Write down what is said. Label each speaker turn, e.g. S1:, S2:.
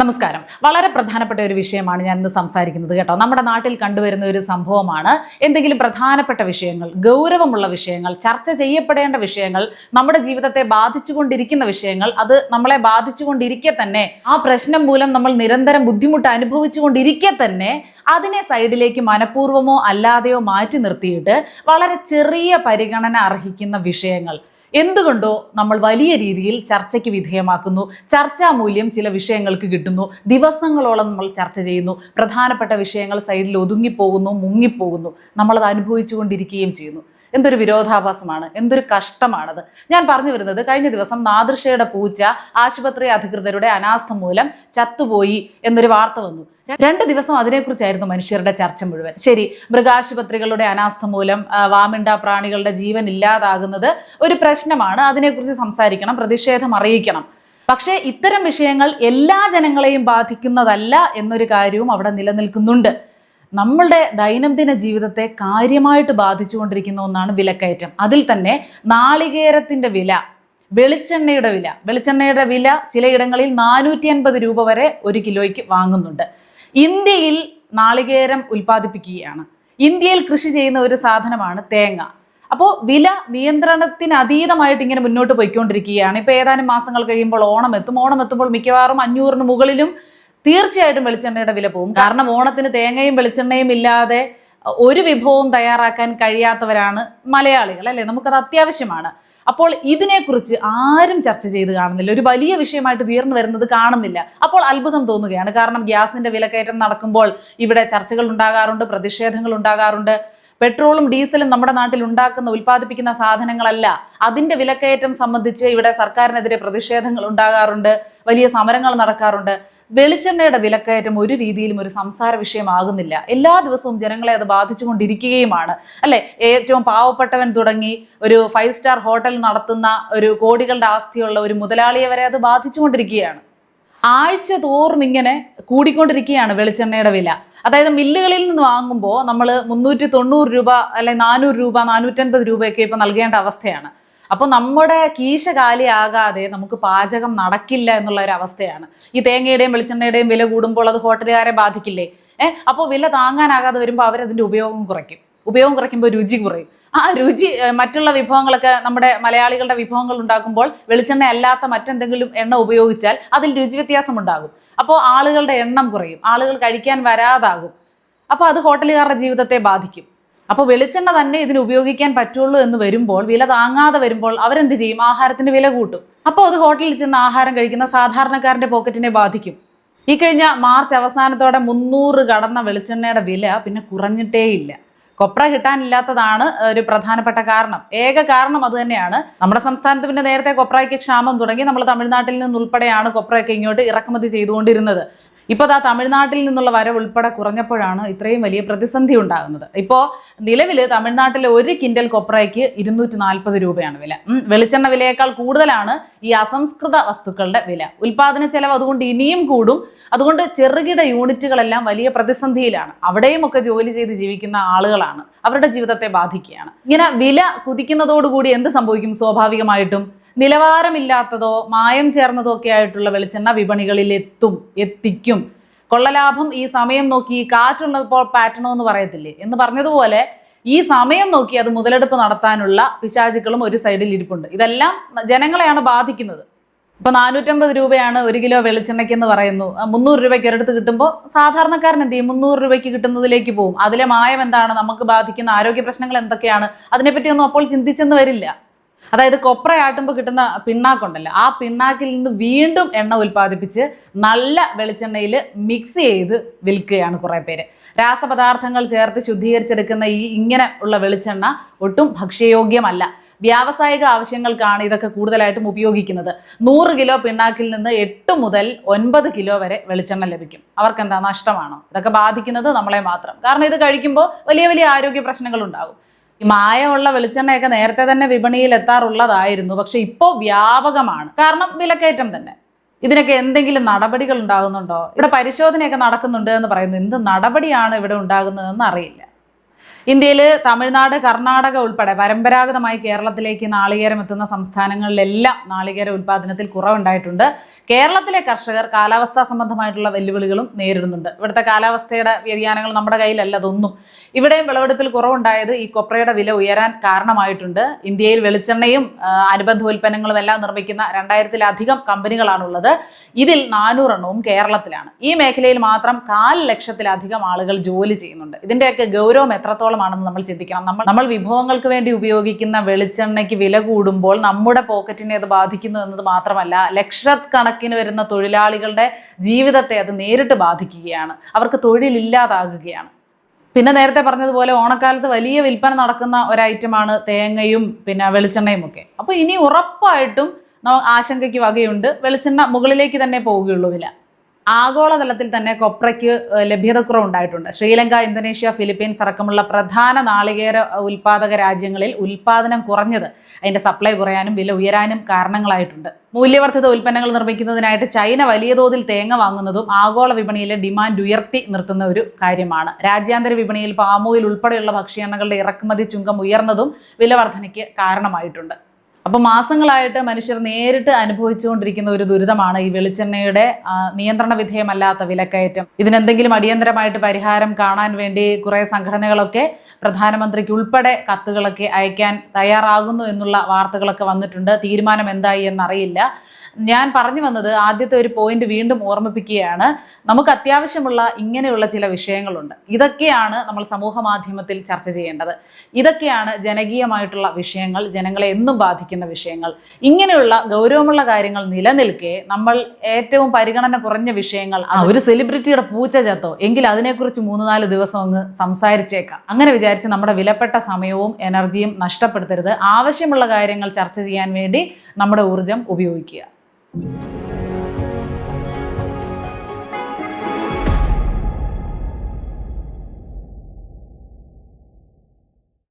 S1: നമസ്കാരം. വളരെ പ്രധാനപ്പെട്ട ഒരു വിഷയമാണ് ഞാൻ ഇന്ന് സംസാരിക്കുന്നത് കേട്ടോ. നമ്മുടെ നാട്ടിൽ കണ്ടുവരുന്ന ഒരു സംഭവമാണ് എന്തെങ്കിലും പ്രധാനപ്പെട്ട വിഷയങ്ങൾ ഗൗരവമുള്ള വിഷയങ്ങൾ ചർച്ച ചെയ്യപ്പെടേണ്ട വിഷയങ്ങൾ നമ്മുടെ ജീവിതത്തെ ബാധിച്ചുകൊണ്ടിരിക്കുന്ന വിഷയങ്ങൾ അത് നമ്മളെ ബാധിച്ചുകൊണ്ടിരിക്കെ തന്നെ ആ പ്രശ്നം മൂലം നമ്മൾ നിരന്തരം ബുദ്ധിമുട്ട് അനുഭവിച്ചുകൊണ്ടിരിക്കെ തന്നെ അതിനെ സൈഡിലേക്ക് മനഃപൂർവമോ അല്ലാതെയോ മാറ്റി നിർത്തിയിട്ട് വളരെ ചെറിയ പരിഗണന അർഹിക്കുന്ന വിഷയങ്ങൾ. എന്തുകൊണ്ടോ നമ്മൾ വലിയ രീതിയിൽ ചർച്ചയ്ക്ക് വിധേയമാക്കുന്നു. ചർച്ചാ മൂല്യം ചില വിഷയങ്ങൾക്ക് കിട്ടുന്നു. ദിവസങ്ങളോളം നമ്മൾ ചർച്ച ചെയ്യുന്നു. പ്രധാനപ്പെട്ട വിഷയങ്ങൾ സൈഡിൽ ഒതുങ്ങിപ്പോകുന്നു മുങ്ങിപ്പോകുന്നു. നമ്മളത് അനുഭവിച്ചുകൊണ്ടിരിക്കുകയും ചെയ്യുന്നു. എന്തൊരു വിരോധാഭാസമാണ് എന്തൊരു കഷ്ടമാണത്. ഞാൻ പറഞ്ഞു വരുന്നത് കഴിഞ്ഞ ദിവസം നാദൃഷയുടെ പൂച്ച ആശുപത്രി അധികൃതരുടെ അനാസ്ഥ മൂലം ചത്തുപോയി എന്നൊരു വാർത്ത വന്നു. രണ്ട് ദിവസം അതിനെക്കുറിച്ചായിരുന്നു മനുഷ്യരുടെ ചർച്ച മുഴുവൻ. ശരി മൃഗാശുപത്രികളുടെ അനാസ്ഥ മൂലം വാമിണ്ട പ്രാണികളുടെ ജീവൻ ഇല്ലാതാകുന്നത് ഒരു പ്രശ്നമാണ്. അതിനെക്കുറിച്ച് സംസാരിക്കണം പ്രതിഷേധം അറിയിക്കണം. പക്ഷേ ഇത്തരം വിഷയങ്ങൾ എല്ലാ ജനങ്ങളെയും ബാധിക്കുന്നതല്ല എന്നൊരു കാര്യവും അവിടെ നിലനിൽക്കുന്നുണ്ട്. നമ്മളുടെ ദൈനംദിന ജീവിതത്തെ കാര്യമായിട്ട് ബാധിച്ചുകൊണ്ടിരിക്കുന്ന ഒന്നാണ് വിലക്കയറ്റം. അതിൽ തന്നെ നാളികേരത്തിന്റെ വില വെളിച്ചെണ്ണയുടെ വില. വെളിച്ചെണ്ണയുടെ വില ചിലയിടങ്ങളിൽ നാനൂറ്റി അൻപത് രൂപ വരെ ഒരു കിലോയ്ക്ക് വാങ്ങുന്നുണ്ട്. ഇന്ത്യയിൽ നാളികേരം ഉൽപ്പാദിപ്പിക്കുകയാണ്. ഇന്ത്യയിൽ കൃഷി ചെയ്യുന്ന ഒരു സാധനമാണ് തേങ്ങ. അപ്പോൾ വില നിയന്ത്രണത്തിന് അതീതമായിട്ട് ഇങ്ങനെ മുന്നോട്ട് പോയിക്കൊണ്ടിരിക്കുകയാണ്. ഇപ്പോൾ ഏതാനും മാസങ്ങൾ കഴിയുമ്പോൾ ഓണം എത്തും. ഓണം എത്തുമ്പോൾ മിക്കവാറും അഞ്ഞൂറിന് മുകളിലും തീർച്ചയായിട്ടും വെളിച്ചെണ്ണയുടെ വില പോകും. കാരണം ഓണത്തിന് തേങ്ങയും വെളിച്ചെണ്ണയും ഇല്ലാതെ ഒരു വിഭവവും തയ്യാറാക്കാൻ കഴിയാത്തവരാണ് മലയാളികൾ അല്ലേ? നമുക്കത് അത്യാവശ്യമാണ്. അപ്പോൾ ഇതിനെക്കുറിച്ച് ആരും ചർച്ച ചെയ്ത് കാണുന്നില്ല. ഒരു വലിയ വിഷയമായിട്ട് തീർന്നു വരുന്നത് കാണുന്നില്ല. അപ്പോൾ അത്ഭുതം തോന്നുകയാണ്. കാരണം ഗ്യാസിന്റെ വിലക്കയറ്റം നടക്കുമ്പോൾ ഇവിടെ ചർച്ചകൾ ഉണ്ടാകാറുണ്ട് പ്രതിഷേധങ്ങൾ ഉണ്ടാകാറുണ്ട്. പെട്രോളും ഡീസലും നമ്മുടെ നാട്ടിൽ ഉണ്ടാക്കുന്ന ഉൽപ്പാദിപ്പിക്കുന്ന സാധനങ്ങളല്ല. അതിന്റെ വിലക്കയറ്റം സംബന്ധിച്ച് ഇവിടെ സർക്കാരിനെതിരെ പ്രതിഷേധങ്ങൾ ഉണ്ടാകാറുണ്ട് വലിയ സമരങ്ങൾ നടക്കാറുണ്ട്. വെളിച്ചെണ്ണയുടെ വിലക്കയറ്റം ഒരു രീതിയിലും ഒരു സംസാര വിഷയമാകുന്നില്ല. എല്ലാ ദിവസവും ജനങ്ങളെ അത് ബാധിച്ചുകൊണ്ടിരിക്കുകയുമാണ്. അല്ലെ? ഏറ്റവും പാവപ്പെട്ടവൻ തുടങ്ങി ഒരു ഫൈവ് സ്റ്റാർ ഹോട്ടൽ നടത്തുന്ന ഒരു കോടികളുടെ ആസ്തിയുള്ള ഒരു മുതലാളിയെ വരെ അത് ബാധിച്ചുകൊണ്ടിരിക്കുകയാണ്. ആഴ്ച തോറും ഇങ്ങനെ കൂടിക്കൊണ്ടിരിക്കുകയാണ് വെളിച്ചെണ്ണയുടെ വില. അതായത് മില്ലുകളിൽ നിന്ന് വാങ്ങുമ്പോൾ നമ്മൾ മുന്നൂറ്റി തൊണ്ണൂറ് രൂപ അല്ലെങ്കിൽ നാനൂറ് രൂപ നാനൂറ്റൻപത് രൂപയൊക്കെ ഇപ്പോൾ നൽകേണ്ട അവസ്ഥയാണ്. അപ്പോൾ നമ്മുടെ കീശ കാലിയാകാതെ നമുക്ക് പാചകം നടക്കില്ല എന്നുള്ള ഒരു അവസ്ഥയാണ്. ഈ തേങ്ങയുടെയും വെളിച്ചെണ്ണയുടെയും വില കൂടുമ്പോൾ അത് ഹോട്ടലുകാരെ ബാധിക്കില്ലേ? ഏഹ് അപ്പോൾ വില താങ്ങാനാകാതെ വരുമ്പോൾ അവരതിന്റെ ഉപയോഗം കുറയ്ക്കും. ഉപയോഗം കുറയ്ക്കുമ്പോൾ രുചി കുറയും. ആ രുചി മറ്റുള്ള വിഭവങ്ങളൊക്കെ നമ്മുടെ മലയാളികളുടെ വിഭവങ്ങൾ ഉണ്ടാക്കുമ്പോൾ വെളിച്ചെണ്ണ അല്ലാത്ത മറ്റെന്തെങ്കിലും എണ്ണ ഉപയോഗിച്ചാൽ അതിൽ രുചി വ്യത്യാസം ഉണ്ടാകും. അപ്പോൾ ആളുകളുടെ എണ്ണം കുറയും. ആളുകൾ കഴിക്കാൻ വരാതാകും. അപ്പോൾ അത് ഹോട്ടലുകാരുടെ ജീവിതത്തെ ബാധിക്കും. അപ്പോൾ വെളിച്ചെണ്ണ തന്നെ ഇതിന് ഉപയോഗിക്കാൻ പറ്റുള്ളൂ എന്ന് വരുമ്പോൾ വില താങ്ങാതെ വരുമ്പോൾ അവരെന്ത് ചെയ്യും? ആഹാരത്തിന് വില കൂട്ടും. അപ്പോൾ അത് ഹോട്ടലിൽ ചെന്ന് ആഹാരം കഴിക്കുന്ന സാധാരണക്കാരന്റെ പോക്കറ്റിനെ ബാധിക്കും. ഈ കഴിഞ്ഞ മാർച്ച് അവസാനത്തോടെ മുന്നൂറ് കടന്ന വെളിച്ചെണ്ണയുടെ വില പിന്നെ കുറഞ്ഞിട്ടേയില്ല കൊപ്ര കിട്ടാനില്ലാത്തതാണ് ഒരു പ്രധാനപ്പെട്ട കാരണം. ഏക കാരണം അത് തന്നെയാണ്. നമ്മുടെ സംസ്ഥാനത്ത് പിന്നെ നേരത്തെ കൊപ്രയ്ക്ക് ക്ഷാമം തുടങ്ങി. നമ്മൾ തമിഴ്നാട്ടിൽ നിന്നുൾപ്പെടെയാണ് കൊപ്രയൊക്കെ ഇങ്ങോട്ട് ഇറക്കുമതി ചെയ്തുകൊണ്ടിരുന്നത്. ഇപ്പോൾ ആ തമിഴ്നാട്ടിൽ നിന്നുള്ള വരവ് ഉൾപ്പെടെ കുറഞ്ഞപ്പോഴാണ് ഇത്രയും വലിയ പ്രതിസന്ധി ഉണ്ടാകുന്നത്. ഇപ്പോൾ നിലവിൽ തമിഴ്നാട്ടിലെ ഒരു കിൻഡൽ കൊപ്രയ്ക്ക് ഇരുന്നൂറ്റി നാൽപ്പത് രൂപയാണ് വില. വെളിച്ചെണ്ണ വിലയേക്കാൾ കൂടുതലാണ് ഈ അസംസ്കൃത വസ്തുക്കളുടെ വില. ഉൽപാദന ചെലവ് അതുകൊണ്ട് ഇനിയും കൂടും. അതുകൊണ്ട് ചെറുകിട യൂണിറ്റുകളെല്ലാം വലിയ പ്രതിസന്ധിയിലാണ്. അവിടെയും ഒക്കെ ജോലി ചെയ്ത് ജീവിക്കുന്ന ആളുകളാണ്. അവരുടെ ജീവിതത്തെ ബാധിക്കുകയാണ്. ഇങ്ങനെ വില കുതിക്കുന്നതോടുകൂടി എന്ത് സംഭവിക്കും? സ്വാഭാവികമായിട്ടും നിലവാരമില്ലാത്തതോ മായം ചേർന്നതോ ഒക്കെ ആയിട്ടുള്ള വെളിച്ചെണ്ണ വിപണികളിൽ എത്തും എത്തിക്കും. കൊള്ളലാഭം ഈ സമയം നോക്കി കാറ്റുള്ളപ്പോൾ പാറ്റണോ എന്ന് പറയത്തില്ലേ? എന്ന് പറഞ്ഞതുപോലെ ഈ സമയം നോക്കി അത് മുതലെടുപ്പ് നടത്താനുള്ള പിശാചുക്കളും ഒരു സൈഡിൽ ഇരിപ്പുണ്ട്. ഇതെല്ലാം ജനങ്ങളെയാണ് ബാധിക്കുന്നത്. ഇപ്പൊ നാനൂറ്റമ്പത് രൂപയാണ് ഒരു കിലോ വെളിച്ചെണ്ണയ്ക്ക് എന്ന് പറയുന്നു മുന്നൂറ് രൂപയ്ക്ക് ഒരിടത്ത് കിട്ടുമ്പോൾ സാധാരണക്കാരൻ എന്ത് ചെയ്യും? മുന്നൂറ് രൂപയ്ക്ക് കിട്ടുന്നതിലേക്ക് പോകും അതിലെ മായം എന്താണ്? നമുക്ക് ബാധിക്കുന്ന ആരോഗ്യ പ്രശ്നങ്ങൾ എന്തൊക്കെയാണ്? അതിനെപ്പറ്റിയൊന്നും അപ്പോൾ ചിന്തിച്ചെന്ന് വരില്ല. അതായത് കൊപ്രയാട്ടുമ്പോൾ കിട്ടുന്ന പിണ്ണാക്കുണ്ടല്ലോ ആ പിണ്ണാക്കിൽ നിന്ന് വീണ്ടും എണ്ണ ഉൽപ്പാദിപ്പിച്ച് നല്ല വെളിച്ചെണ്ണയിൽ മിക്സ് ചെയ്ത് വിൽക്കുകയാണ് കുറേ പേര്. രാസപദാർത്ഥങ്ങൾ ചേർത്ത് ശുദ്ധീകരിച്ചെടുക്കുന്ന ഈ ഇങ്ങനെ ഉള്ള വെളിച്ചെണ്ണ ഒട്ടും ഭക്ഷ്യയോഗ്യമല്ല. വ്യാവസായിക ആവശ്യങ്ങൾക്കാണ് ഇതൊക്കെ കൂടുതലായിട്ടും ഉപയോഗിക്കുന്നത്. നൂറ് കിലോ പിണ്ണാക്കിൽ നിന്ന് എട്ട് മുതൽ ഒൻപത് കിലോ വരെ വെളിച്ചെണ്ണ ലഭിക്കും. അവർക്ക് എന്താ നഷ്ടമാണോ? ഇതൊക്കെ ബാധിക്കുന്നത് നമ്മളെ മാത്രം. കാരണം ഇത് കഴിക്കുമ്പോൾ വലിയ വലിയ ആരോഗ്യ പ്രശ്നങ്ങൾ ഉണ്ടാകും മായമുള്ള വെളിച്ചെണ്ണയൊക്കെ നേരത്തെ തന്നെ വിപണിയിൽ എത്താറുള്ളതായിരുന്നു. പക്ഷെ ഇപ്പോൾ വ്യാപകമാണ്. കാരണം വിലക്കയറ്റം തന്നെ. ഇതിനൊക്കെ എന്തെങ്കിലും നടപടികൾ ഉണ്ടാകുന്നുണ്ടോ? ഇവിടെ പരിശോധനയൊക്കെ നടക്കുന്നുണ്ട് എന്ന് പറയുന്നു. എന്ത് നടപടിയാണ് ഇവിടെ ഉണ്ടാകുന്നതെന്ന് അറിയില്ല. ഇന്ത്യയിൽ തമിഴ്നാട് കർണാടക ഉൾപ്പെടെ പരമ്പരാഗതമായി കേരളത്തിലേക്ക് നാളികേരം എത്തുന്ന സംസ്ഥാനങ്ങളിലെല്ലാം നാളികേര ഉൽപ്പാദനത്തിൽ കുറവുണ്ടായിട്ടുണ്ട്. കേരളത്തിലെ കർഷകർ കാലാവസ്ഥാ സംബന്ധമായിട്ടുള്ള വെല്ലുവിളികളും നേരിടുന്നുണ്ട്. ഇവിടുത്തെ കാലാവസ്ഥയുടെ വ്യതിയാനങ്ങൾ നമ്മുടെ കയ്യിലല്ല അതൊന്നും. ഇവിടെയും വിളവെടുപ്പിൽ കുറവുണ്ടായത് ഈ കൊപ്രയുടെ വില ഉയരാൻ കാരണമായിട്ടുണ്ട്. ഇന്ത്യയിൽ വെളിച്ചെണ്ണയും അനുബന്ധ ഉൽപ്പന്നങ്ങളും എല്ലാം നിർമ്മിക്കുന്ന രണ്ടായിരത്തിലധികം കമ്പനികളാണുള്ളത്. ഇതിൽ നാനൂറെണ്ണവും കേരളത്തിലാണ്. ഈ മേഖലയിൽ മാത്രം കാൽ ലക്ഷത്തിലധികം ആളുകൾ ജോലി ചെയ്യുന്നുണ്ട്. ഇതിന്റെയൊക്കെ ഗൗരവം എത്രത്തോളമാണെന്ന് നമ്മൾ ചിന്തിക്കണം. നമ്മൾ നമ്മൾ വിഭവങ്ങൾക്ക് വേണ്ടി ഉപയോഗിക്കുന്ന വെളിച്ചെണ്ണയ്ക്ക് വില കൂടുമ്പോൾ നമ്മുടെ പോക്കറ്റിനെ അത് ബാധിക്കുന്നു എന്നത് മാത്രമല്ല ലക്ഷക്കണക്കിന് വരുന്ന തൊഴിലാളികളുടെ ജീവിതത്തെ അത് നേരിട്ട് ബാധിക്കുകയാണ്. അവർക്ക് തൊഴിലില്ലാതാകുകയാണ്. പിന്നെ നേരത്തെ പറഞ്ഞതുപോലെ ഓണക്കാലത്ത് വലിയ വിൽപ്പന നടക്കുന്ന ഒരു ഐറ്റമാണ് തേങ്ങയും പിന്നെ വെളിച്ചെണ്ണയും ഒക്കെ. അപ്പോൾ ഇനി ഉറപ്പായിട്ടും ആശങ്കയ്ക്ക് വകയുണ്ട്. വെളിച്ചെണ്ണ മുകളിലേക്ക് തന്നെ പോവുകയുള്ളൂ വില. ആഗോളതലത്തിൽ തന്നെ കൊപ്രയ്ക്ക് ലഭ്യതക്കുറവ് ലഭ്യതക്കുറവുണ്ടായിട്ടുണ്ട്. ശ്രീലങ്ക ഇന്തോനേഷ്യ ഫിലിപ്പീൻസ് അടക്കമുള്ള പ്രധാന നാളികേര ഉൽപാദക രാജ്യങ്ങളിൽ ഉൽപാദനം കുറഞ്ഞത് അതിന്റെ സപ്ലൈ കുറയാനും വില ഉയരാനും കാരണങ്ങളായിട്ടുണ്ട്. മൂല്യവർദ്ധിത ഉൽപ്പന്നങ്ങൾ നിർമ്മിക്കുന്നതിനായിട്ട് ചൈന വലിയ തോതിൽ തേങ്ങ വാങ്ങുന്നതും ആഗോള വിപണിയിലെ ഡിമാൻഡ് ഉയർത്തി നിർത്തുന്ന ഒരു കാര്യമാണ്. രാജ്യാന്തര വിപണിയിൽ പാമോയിൽ ഉൾപ്പെടെയുള്ള ഭക്ഷ്യെണ്ണകളുടെ ഇറക്കുമതി ചുങ്കം ഉയർന്നതും വില വർധനയ്ക്ക് കാരണമായിട്ടുണ്ട്. അപ്പോൾ മാസങ്ങളായിട്ട് മനുഷ്യർ നേരിട്ട് അനുഭവിച്ചുകൊണ്ടിരിക്കുന്ന ഒരു ദുരിതമാണ് ഈ വെളിച്ചെണ്ണയുടെ നിയന്ത്രണ വിധേയമല്ലാത്ത വിലക്കയറ്റം. ഇതിനെന്തെങ്കിലും അടിയന്തരമായിട്ട് പരിഹാരം കാണാൻ വേണ്ടി കുറെ സംഘടനകളൊക്കെ പ്രധാനമന്ത്രിക്ക് ഉൾപ്പെടെ കത്തുകളൊക്കെ അയക്കാൻ തയ്യാറാകുന്നു എന്നുള്ള വാർത്തകളൊക്കെ വന്നിട്ടുണ്ട്. തീരുമാനം എന്തായി എന്നറിയില്ല. ഞാൻ പറഞ്ഞു വന്നത് ആദ്യത്തെ ഒരു പോയിന്റ് വീണ്ടും ഓർമ്മിപ്പിക്കുകയാണ്. നമുക്ക് അത്യാവശ്യമുള്ള ഇങ്ങനെയുള്ള ചില വിഷയങ്ങളുണ്ട്. ഇതൊക്കെയാണ് നമ്മൾ സമൂഹ മാധ്യമത്തിൽ ചർച്ച ചെയ്യേണ്ടത്. ഇതൊക്കെയാണ് ജനകീയമായിട്ടുള്ള വിഷയങ്ങൾ ജനങ്ങളെ എന്നും ബാധിക്കുന്ന വിഷയങ്ങൾ. ഇങ്ങനെയുള്ള ഗൗരവമുള്ള കാര്യങ്ങൾ നിലനിൽക്കെ നമ്മൾ ഏറ്റവും പരിഗണന കുറഞ്ഞ വിഷയങ്ങൾ ഒരു സെലിബ്രിറ്റിയുടെ പൂച്ച ചത്തോ എങ്കിൽ അതിനെക്കുറിച്ച് മൂന്ന് നാല് ദിവസം അങ്ങ് സംസാരിച്ചേക്കാം. അങ്ങനെ വിചാരിച്ച് നമ്മുടെ വിലപ്പെട്ട സമയവും എനർജിയും നഷ്ടപ്പെടുത്തരുത്. ആവശ്യമുള്ള കാര്യങ്ങൾ ചർച്ച ചെയ്യാൻ വേണ്ടി നമ്മുടെ ഊർജം ഉപയോഗിക്കുക. Thank you